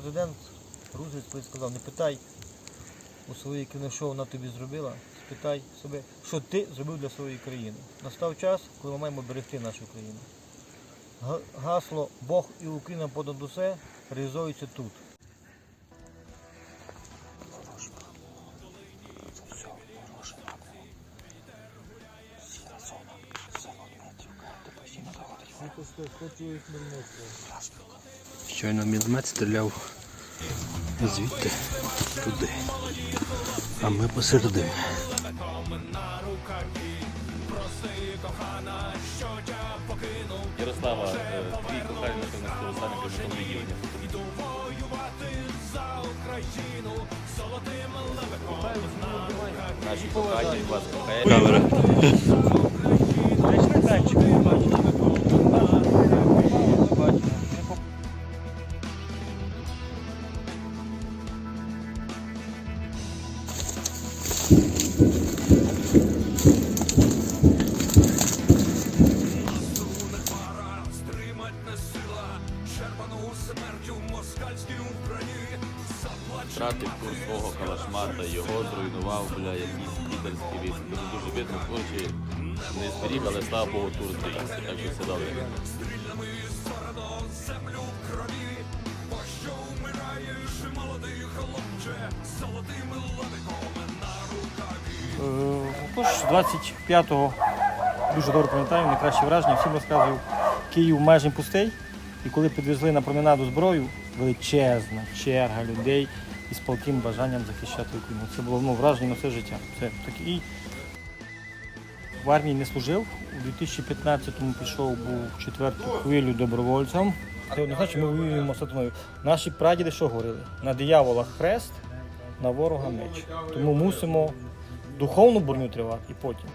президент Рузвельт сказав, не питай у своїй країни, що вона тобі зробила, спитай себе, що ти зробив для своєї країни. Настав час, коли ми маємо берегти нашу країну. Гасло Бог і Україна понад усе реалізується тут. Щойно мілмет стріляв звідти туди. А ми посередині. Ярослава, е, твій кохальний напевно скоро стане капітаном відділення. Наші кохання вас кохає. Камера. Втратив курс свого калашмата, його зруйнував, бля, якийсь підерський віз. Дуже дуже видно, хлопці не зберіг, але слава Богу, тур зберігся, так що все добре. Е, Отож, 25-го дуже добре пам'ятаю, найкраще враження. Всім розказую, Київ майже пустий. І коли підвезли на променаду зброю, величезна черга людей із палким бажанням захищати Україну. Це було ну, враження на все життя. Це такий в армії не служив. У 2015-му пішов був в четверту хвилю добровольцем. Це значить, ми воюємо сатаною. Наші прадіди що говорили? На диявола хрест, на ворога меч. Тому мусимо духовну броню тривати і потім.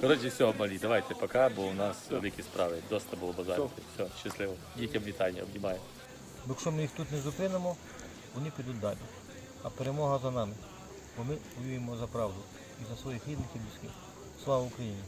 Коротше, все, малі, давайте пока, бо у нас великі справи. Доста було базарити. Все, щасливо. Дітям вітання, обнімаю. Бо якщо ми їх тут не зупинимо, вони підуть далі. А перемога за нами. Бо ми воюємо за правду і за своїх рідних і близьких. Слава Україні!